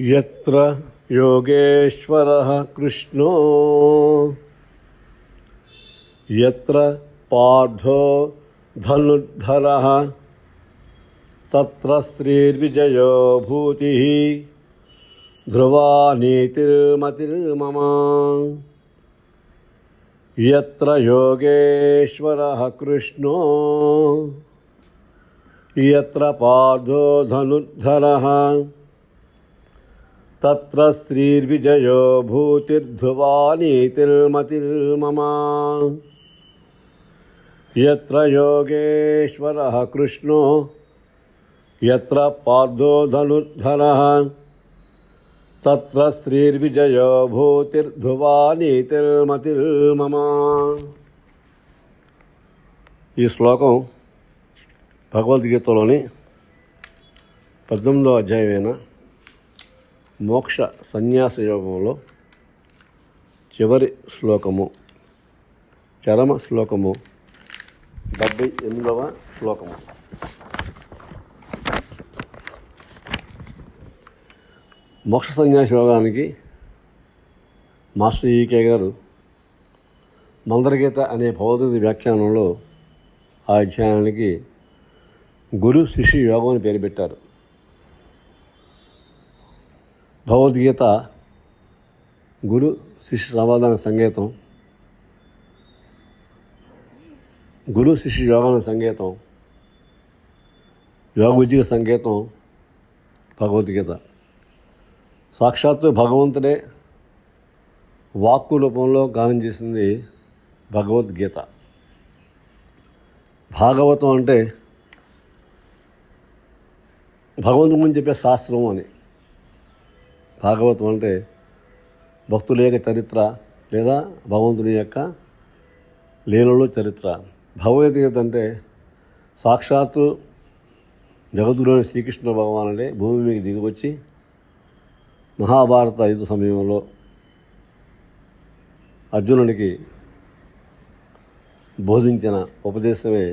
यत्र योगेश्वरः कृष्णो। यत्र पार्थो धनुर्धरः, तत्र श्रीर्विजयो भूतिः ध्रुवा नीतिर्मतिर्मम यत्र योगेश्वरः कृष्णो। यत्र पार्थो धनुर्धरः तत्र श्रीर्विजयो भूतिर्ध्रुवा नीतिर्मतिर्मम यत्र योगेश्वरः कृष्णो यत्र पार्थो धनुर्धरः तत्र श्रीर्विजयो भूतिर्ध्रुवा నీతిర్మతిర్మమ ఈ శ్లోకం భగవద్గీతలోని పద్దెనిమిదో అధ్యాయమైన మోక్ష సన్యాస యోగంలో చివరి శ్లోకము చరమ శ్లోకము డెబ్బై ఎనిమిదవ శ్లోకము. మోక్ష సన్యాస యోగానికి మాస్టర్ ఈకే గారు మందరగీత అనే భౌతిక వ్యాఖ్యానంలో ఆ అధ్యయనానికి గురు శిష్యు యోగం అని పేరు పెట్టారు. భగవద్గీత గురు శిష్య సమాధాన సంగీతం గురు శిష్య యోగాన సంగీతం యోగ సంగీతం భగవద్గీత. సాక్షాత్తు భగవంతుడే వాక్కు రూపంలో గానం చేసింది భగవద్గీత. భాగవతం అంటే భగవంతుని గురించి చెప్పే శాస్త్రం అని. భాగవతం అంటే భక్తుల యొక్క చరిత్ర లేదా భగవంతుని యొక్క లీలలో చరిత్ర. భగవద్గీత అంటే సాక్షాత్తు జగద్గురుని శ్రీకృష్ణ భగవానుడే భూమి మీద దిగివచ్చి మహాభారత యుద్ధ సమయంలో అర్జునునికి బోధించిన ఉపదేశమే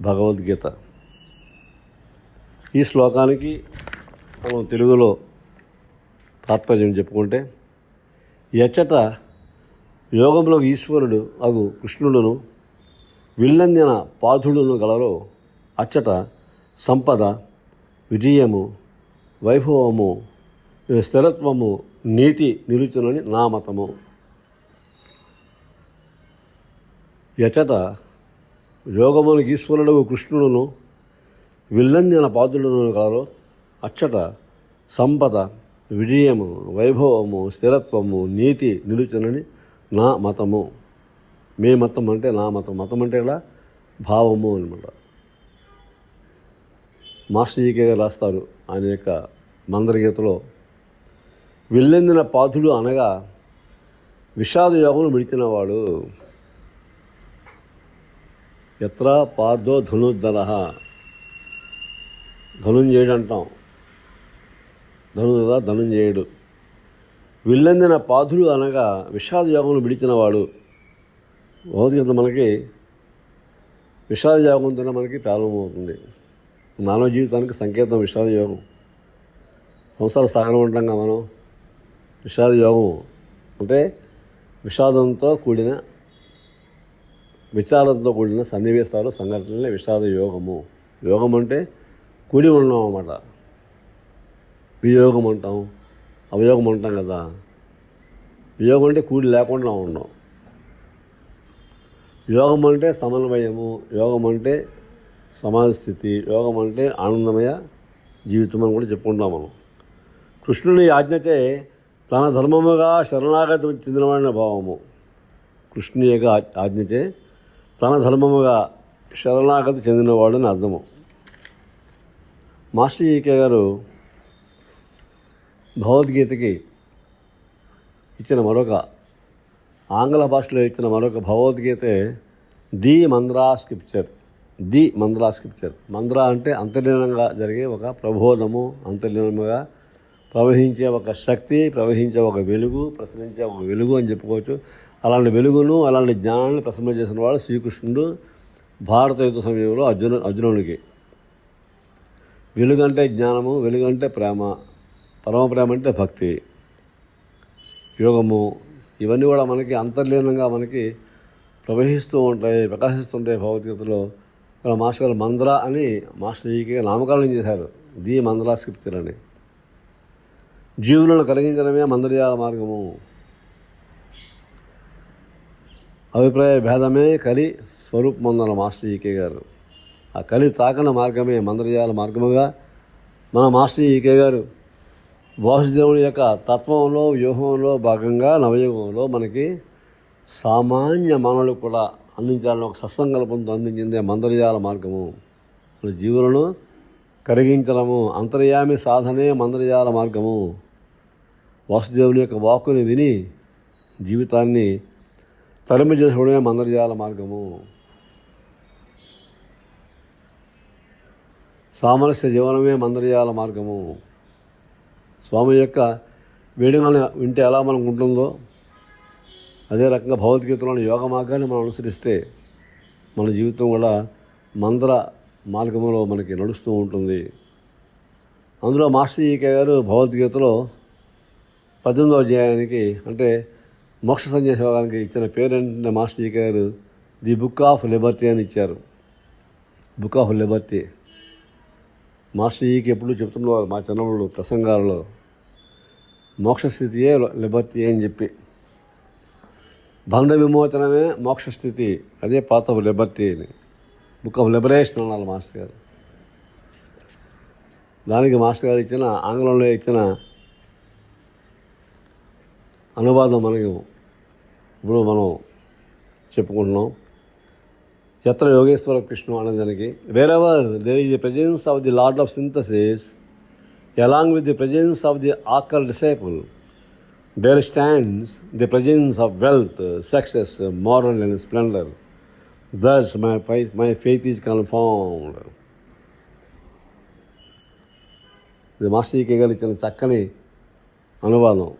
భగవద్గీత. ఈ శ్లోకానికి మనం తెలుగులో తాత్పర్యం చెప్పుకుంటే ఎచ్చట యోగంలో ఈశ్వరుడు అగు కృష్ణుడును విల్లందిన పాధుడును గలరో అచ్చట సంపద విజయము వైభవము స్థిరత్వము నీతి నిలుచునని నా మతము. ఎచట యోగమును ఈశ్వరుడు కృష్ణుడును విల్లందిన పాదులను కాదు అచ్చట సంపద విజయము వైభవము స్థిరత్వము నీతి నిలుచునని నా మతము. మీ మతం అంటే నా మతం. మతం అంటే ఇలా భావము అనమాట మాస్టర్ జీకే గారు రాస్తారు ఆయన యొక్క మందరగీతలో విల్లెందిన పాతుడు అనగా విషాద యోగం విడిచినవాడు. ఎత్ర పార్థో ధనుర్ధర. ధనుంజయుడు అంటాం. ధనుధర ధనుంజయుడు విల్లందిన పాధుడు అనగా విషాద యోగం విడిచినవాడు. భౌతికత మనకి విషాద యోగంతోనే మనకి ప్రారంభమవుతుంది. మానవ జీవితానికి సంకేతం విషాద యోగం సంసార సాగరం ఉంటాంగా మనం. విషాద యోగం అంటే విషాదంతో కూడిన విచారంతో కూడిన సన్నివేశాలు సంఘటనలే విషాద యోగము యోగం అంటే కూడి ఉండడం అన్నమాట. వియోగం అంటాం అవయోగం అంటాం కదా. వియోగం అంటే కూడి లేకుండా ఉండడం యోగం అంటే సమన్వయము యోగం అంటే సమాధి స్థితి యోగం అంటే ఆనందమయ జీవితం అని కూడా చెప్పుకుంటాం మనం. కృష్ణుని ఆజ్ఞచే తన ధర్మముగా శరణాగతి చెందినవాడిన భావము. కృష్ణుని యొక్క ఆజ్ఞతే ఆజ్ఞచే తన ధర్మముగా శరణాగతి చెందినవాడు అని అర్థము. మాస్టర్ ఈకే గారు భగవద్గీతకి ఇచ్చిన మరొక ఆంగ్ల భాషలో ఇచ్చిన మరొక భగవద్గీతే ది మంద్రా స్క్రిప్చర్. The మంద్రా scripture. మంద్ర అంటే అంతర్లీనంగా జరిగే ఒక ప్రబోధము అంతర్లీనముగా ప్రవహించే ఒక శక్తి ప్రవహించే ఒక వెలుగు ప్రసరించే ఒక వెలుగు అని చెప్పుకోవచ్చు. అలాంటి వెలుగును అలాంటి జ్ఞానాన్ని ప్రసన్న చేసిన వాడు శ్రీకృష్ణుడు భారత యుద్ధ సమయంలో అర్జును అర్జునునికి. వెలుగంటే జ్ఞానము వెలుగంటే ప్రేమ. పరమప్రేమ అంటే భక్తి. యోగము ఇవన్నీ కూడా మనకి అంతర్లీనంగా మనకి ప్రవహిస్తూ ఉంటాయి ప్రకాశిస్తుంటాయి భగవద్గీతలో. మాస్టర్ గారు మంద్ర అని మాస్టర్ జీకి నామకరణం చేశారు. ది మంద్రా స్క్రిప్తులని జీవులను కలిగించడమే మందర్యాల మార్గము. అభిప్రాయ భేదమే కలి స్వరూపమందన మాస్టర్ ఈకే గారు. ఆ కలి తాకన మార్గమే మందరజాల మార్గముగా. మన మాస్టర్ ఈకే గారు వాసుదేవుని యొక్క తత్వంలో వ్యూహంలో భాగంగా నవయుగంలో మనకి సామాన్య మానవులకు కూడా అందించాలని ఒక సత్సంకల్పంతో అందించిందే మందరజాల మార్గము. మన జీవులను కరిగించడము అంతర్యామి సాధనే మందరజాల మార్గము. వాసుదేవుని యొక్క వాక్కుని విని జీవితాన్ని తరిమి చేసుకోవడమే మందరజాల మార్గము. సామరస్య జీవనమే మందరజాల మార్గము. స్వామి యొక్క వేడుకలను వింటే ఎలా మనకు ఉంటుందో అదే రకంగా భగవద్గీతలోని యోగ మార్గాన్ని మనం అనుసరిస్తే మన జీవితం కూడా మంత్ర మార్గంలో మనకి నడుస్తూ ఉంటుంది. అందులో మాస్టర్ ఈకే గారు భగవద్గీతలో పద్దెనిమిదవ అధ్యాయానికి అంటే మోక్ష సంన్యాస యోగానికి ఇచ్చిన పేరేంటంటే మాస్టర్ ఈకే గారు? ది బుక్ ఆఫ్ లిబర్టీ అని ఇచ్చారు. Book of Liberty. మాస్టర్ ఈకి ఎప్పుడు చెప్తున్నవారు మా చిన్నప్పుడు ప్రసంగాలలో మోక్ష స్థితియే లిబర్టీ అని చెప్పి. బంధ విమోచనమే మోక్షస్థితి అదే పాత్ ఆఫ్ లిబర్టీ అని. బుక్ ఆఫ్ లిబరేషన్ అన్నారు మాస్టర్ గారు. దానికి మాస్టర్ గారు ఇచ్చిన ఆంగ్లంలో ఇచ్చిన అనువాదం మనకి ఇప్పుడు మనం చెప్పుకుంటున్నాం. యత్ర యోగేశ్వర కృష్ణ అనేదానికి wherever there is the presence of the lord of synthesis along with the presence of the ochre disciple there stands the presence of wealth success moral and splendour thus my phi my faith is confirmed ఇది మాస్టర్కి గారు ఇచ్చిన చక్కని అనువాదం.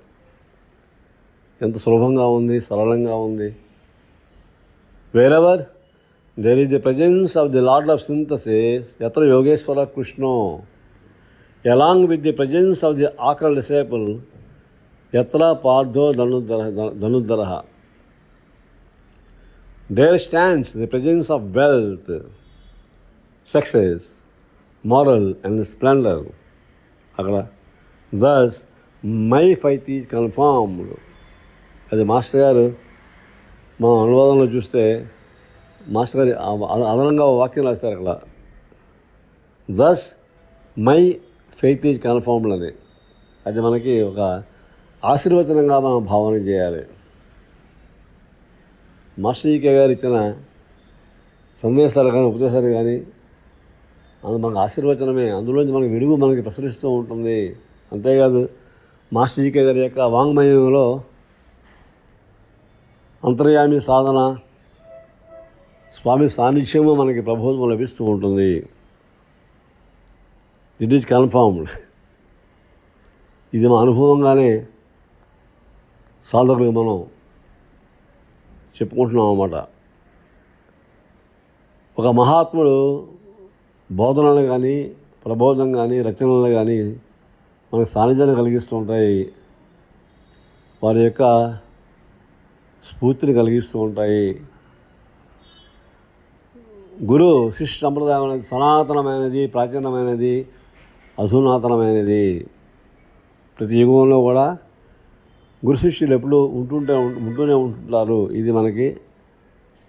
ఎంత సులభంగా ఉంది సరళంగా ఉంది. Wherever there is the presence of the Lord of synthesis ఎత్ర యోగేశ్వర కృష్ణో along with the presence of the occult disciple ఎత్ర పార్థో ధనుధర ధనుధర there stands the presence of wealth success moral and splendour అక్కడ thus my faith is confirmed అది master గారు మా అనువాదంలో చూస్తే మాస్టర్ గారి అదనంగా వాక్యం రాస్తారు అక్కడ. Thus my faith is confirmed అని. అది మనకి ఒక ఆశీర్వచనంగా మనం భావన చేయాలి. మాస్టర్ ఈకే గారు ఇచ్చిన సందేశాలు కానీ ఉపదేశాలు కానీ అది మనకు ఆశీర్వచనమే. అందులోంచి మనకి వెలుగు మనకి ప్రసరిస్తూ ఉంటుంది. అంతేకాదు మాస్టర్ జీకే గారి యొక్క వాంగ్మయంలో అంతర్యామి సాధన స్వామి సాన్నిధ్యము మనకి ప్రబోధం లభిస్తూ ఉంటుంది. ఇట్ ఈజ్ కన్ఫర్మ్డ్ ఇది మా అనుభవంగానే సాధకులకు మనం చెప్పుకుంటున్నాం అన్నమాట. ఒక మహాత్ముడు బోధనలు కానీ ప్రబోధం కానీ రచనలు కానీ మనకు సాన్నిధ్యాన్ని కలిగిస్తూ ఉంటాయి. వారి యొక్క స్ఫూర్తిని కలిగిస్తూ ఉంటాయి. గురు శిష్య సంప్రదాయం అనేది సనాతనమైనది ప్రాచీనమైనది అధునాతనమైనది. ప్రతి యుగంలో కూడా గురు శిష్యులు ఎప్పుడు ఉంటుంటే ఉంటూనే ఉంటుంటారు ఇది మనకి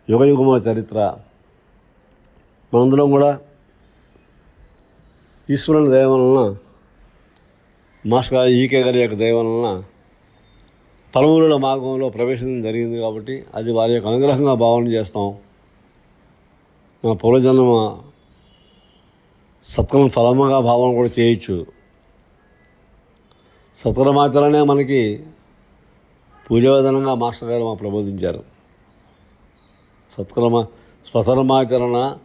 యుగ యుగముల చరిత్ర. మనందరం కూడా ఈశ్వరుని దయ వలన మాస్టర్ గారి ఈకే గారి యొక్క దయ వలన పలువురుల మార్గంలో ప్రవేశం జరిగింది కాబట్టి అది వారి యొక్క అనుగ్రహంగా భావన చేస్తాం. నా పూర్వజన్మ సత్కరం ఫలముగా భావన కూడా చేయొచ్చు. సత్కరమాచరణే మనకి పూజావిధానంగా మాస్టర్ గారు మా ప్రబోధించారు. సత్కర్మ స్వసర్మాచరణ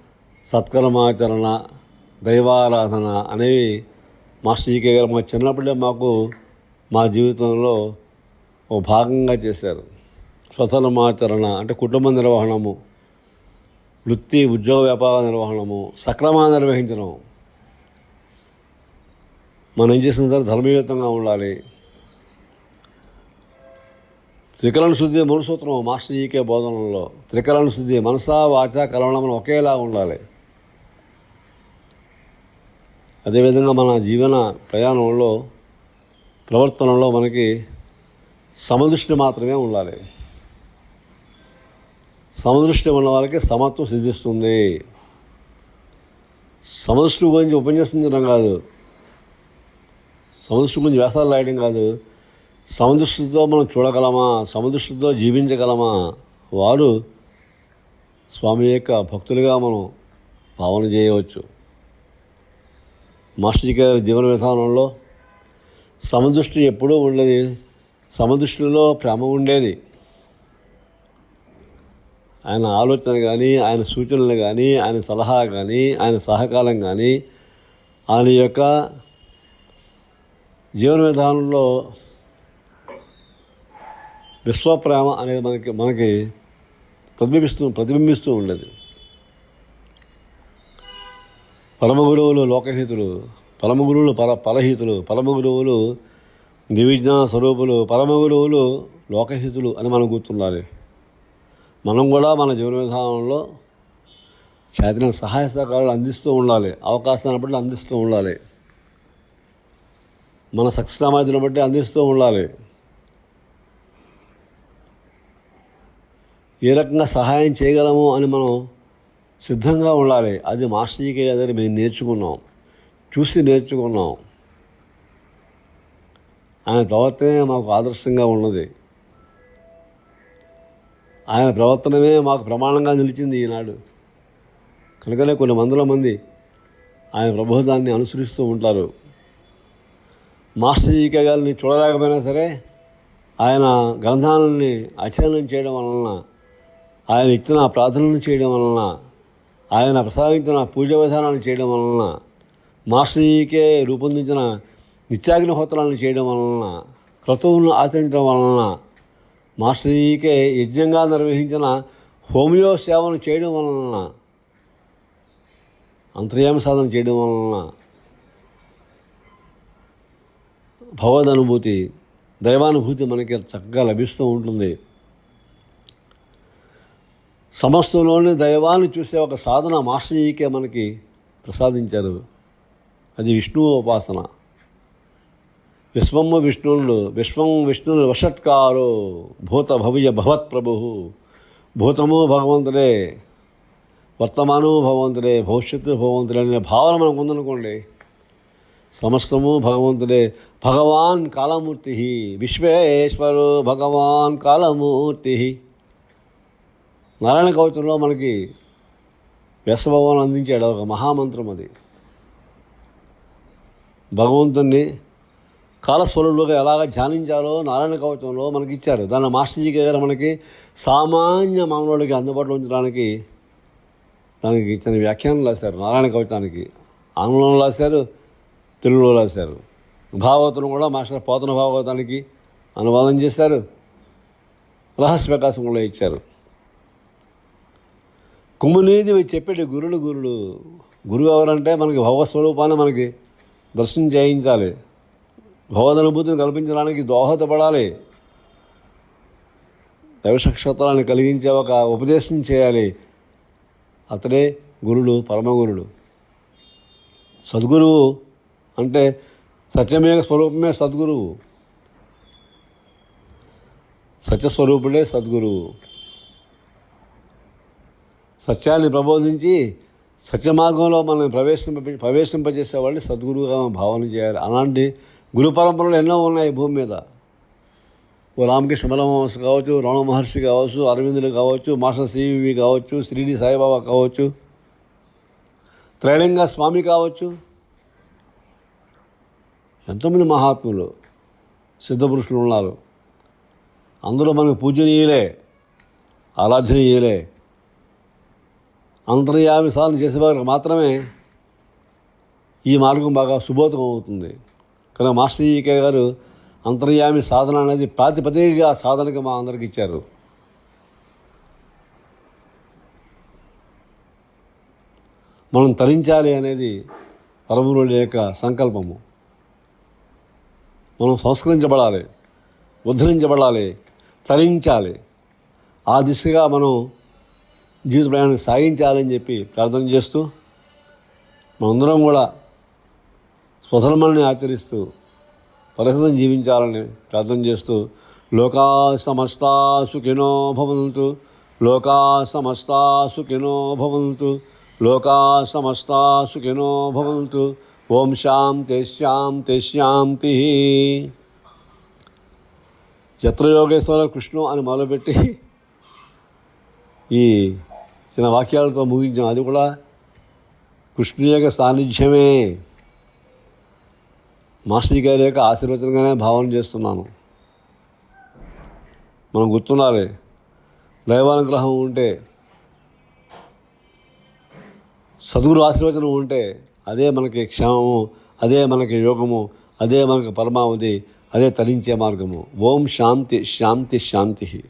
సత్కర్మాచరణ దైవారాధన అనేవి మాస్టర్ జీకే గారు మా చిన్నప్పుడే మాకు మా జీవితంలో ఒక భాగంగా చేశారు. స్వసర్మాచరణ అంటే కుటుంబ నిర్వహణము. వృత్తి ఉద్యోగ వ్యాపార నిర్వహణము సక్రమంగా నిర్వహించడం. మనం ఏం చేసిన తర్వాత ధర్మయుతంగా ఉండాలి. త్రికరణ శుద్ధి మనుసూత్రం మాస్టర్ ఈకే బోధనలో త్రికరణ శుద్ధి మనసా వాచ కలవడం ఒకేలా ఉండాలి. అదేవిధంగా మన జీవన ప్రయాణంలో ప్రవర్తనలో మనకి సమదృష్టి మాత్రమే ఉండాలి. సమదృష్టి ఉన్న వాళ్ళకి సమత్వం సిద్ధిస్తుంది. సమదృష్టి గురించి ఉపన్యసించడం కాదు. సమదృష్టి గురించి వ్యాసాలు రాయడం కాదు. సమదృష్టితో మనం చూడగలమా? సమదృష్టితో జీవించగలమా? వారు స్వామి యొక్క భక్తులుగా మనం భావన చేయవచ్చు. మాస్టర్జీ గారి జీవన విధానంలో సమదృష్టి ఎప్పుడూ ఉండేది. సమదృష్టిలో ప్రేమ ఉండేది. ఆయన ఆలోచన కానీ ఆయన సూచనలు కానీ ఆయన సలహా కానీ ఆయన సహకారం కానీ ఆయన యొక్క జీవన విధానంలో విశ్వప్రేమ అనేది మనకి మనకి ప్రతిబింబిస్తూ ప్రతిబింబిస్తూ ఉండేది. పరమ గురువులు లోకహితులు పరమ గురువులు పర పరహితులు పరమ గురువులు దివిజ్ఞాన స్వరూపులు పరమ గురువులు లోకహితులు అని మనం గుర్తుండాలి. మనం కూడా మన జీవన విధానంలో చేతన సహాయ సహకారాలు అందిస్తూ ఉండాలి. అవకాశాన్ని బట్టి అందిస్తూ ఉండాలి. మన శక్తి సామర్థ్యం బట్టి అందిస్తూ ఉండాలి. ఏ రకంగా సహాయం చేయగలము అని మనం సిద్ధంగా ఉండాలి. అది మాస్టర్జీకే కదని మేము నేర్చుకున్నాం. చూసి నేర్చుకున్నాం. ఆయన ప్రవర్తనే మాకు ఆదర్శంగా ఉన్నది. ఆయన ప్రవర్తనమే మాకు ప్రమాణంగా నిలిచింది ఈనాడు. కనుకనే కొన్ని వందల మంది ఆయన ప్రబోధాన్ని అనుసరిస్తూ ఉంటారు. మాస్టర్ జీకే గారిని చూడలేకపోయినా సరే ఆయన గ్రంథాలని అధ్యయనం చేయడం వలన ఆయన ఇచ్చిన ప్రార్థనలు చేయడం వలన ఆయన ప్రసాదించిన పూజ విధానాలు చేయడం వలన మాస్టర్ జీకే రూపొందించిన నిత్యాగ్నిహోత్రాలను చేయడం వలన క్రతువులను ఆచరించడం వలన మాస్టర్ జీకే యజ్ఞంగా నిర్వహించిన హోమియో సేవను చేయడం వలన అంతర్యామ సాధన చేయడం వలన భగవద్ అనుభూతి దైవానుభూతి మనకి చక్కగా లభిస్తూ ఉంటుంది. సమస్తంలోని దైవాన్ని చూసే ఒక సాధన మాస్టర్జీకే మనకి ప్రసాదించారు. అది విష్ణువు ఉపాసన. విశ్వము విష్ణువులు విశ్వం విష్ణువులు వషట్కారు భూత భవ్య భవత్ ప్రభు భూతము భగవంతుడే వర్తమానము భగవంతుడే భవిష్యత్తు భగవంతుడే అనే భావన మనకు ఉందనుకోండి సమస్తము భగవంతుడే. భగవాన్ కాలమూర్తి విశ్వేశ్వరు భగవాన్ కాలమూర్తి నారాయణ కవచంలో మనకి వ్యాసభగవాన్ అందించాడు ఒక మహామంత్రం అది. భగవంతుణ్ణి కాలస్వరంలోగా ఎలాగ ధ్యానించాలో నారాయణ కవచంలో మనకి ఇచ్చారు. దాన్ని మాస్టర్జీ గారు మనకి సామాన్య మానవుడికి అందుబాటులో ఉంచడానికి దానికి ఇచ్చిన వ్యాఖ్యానం రాశారు. నారాయణ కవచానికి ఆంగ్లంలో రాశారు తెలుగులో రాశారు. భాగవతం కూడా మాస్టర్ పోతన భాగవతానికి అనువాదం చేశారు. రహస్య ప్రకాశం కూడా ఇచ్చారు. కుమ్మనేది చెప్పేటి గురుడు గురుడు గురువు ఎవరంటే మనకి భగవత్ స్వరూపాన్ని మనకి దర్శనం చేయించాలి. భగవదనుభూతిని కల్పించడానికి దోహదపడాలి. దైవసక్షత్రాన్ని కలిగించే ఒక ఉపదేశం చేయాలి. అతడే గురుడు పరమగురుడు. సద్గురువు అంటే సత్యమే స్వరూపమే సద్గురువు. సత్యస్వరూపుడే సద్గురువు. సత్యాన్ని ప్రబోధించి సత్యమార్గంలో మనం ప్రవేశింప ప్రవేశింపజేసే వాళ్ళని సద్గురువుగా భావన చేయాలి. అలాంటి గురు పరంపరలు ఎన్నో ఉన్నాయి భూమి మీద. ఓ రామకృష్ణ పరమహంస కావచ్చు రమణ మహర్షి కావచ్చు అరవిందులు కావచ్చు మాస్టర్ సివి కావచ్చు శ్రీడి సాయిబాబా కావచ్చు త్రైలింగ స్వామి కావచ్చు. ఎంతోమంది మహాత్ములు సిద్ధపురుషులు ఉన్నారు. అందరూ మనకు పూజనీయులే ఆరాధనీయులే. అంతర్యామి సాధన చేసేవారికి మాత్రమే ఈ మార్గం బాగా సుబోధం అవుతుంది కానీ మాస్టర్ ఈకే గారు అంతర్యామి సాధన అనేది ప్రాతిపదికగా సాధనగా మా అందరికి ఇచ్చారు. మనం తరించాలి అనేది పరమరుడి యొక్క సంకల్పము. మనం సంస్కరించబడాలి ఉద్ధరించబడాలి తరించాలి. ఆ దిశగా మనం జీవిత ప్రయాణం సాగించాలని చెప్పి ప్రార్థన చేస్తూ మనందరం కూడా స్వధర్మాన్ని ఆచరిస్తూ పరిహితం జీవించాలని ప్రార్థన చేస్తూ లోకా సమస్తా సుఖినో భవంతు లోకా సమస్తా సుఖినో భవంతు లోకా సమస్తా సుఖినో భవంతు. ఓం శాంతి శాంతి శాంతి. యత్ర యోగేశ్వర కృష్ణు అని మొదలుపెట్టి ఈ చిన్న వాక్యాలతో ముగించాం. అది కూడా కృష్ణుని యొక్క సాన్నిధ్యమే. మాస్టర్ గారి యొక్క ఆశీర్వచనంగానే భావన చేస్తున్నాను. మనం గుర్తుండాలి దైవానుగ్రహం ఉంటే సద్గురు ఆశీర్వచనం ఉంటే అదే మనకి క్షేమము అదే మనకి యోగము అదే మనకి పరమావధి అదే తరించే మార్గము. ఓం శాంతి శాంతి శాంతి.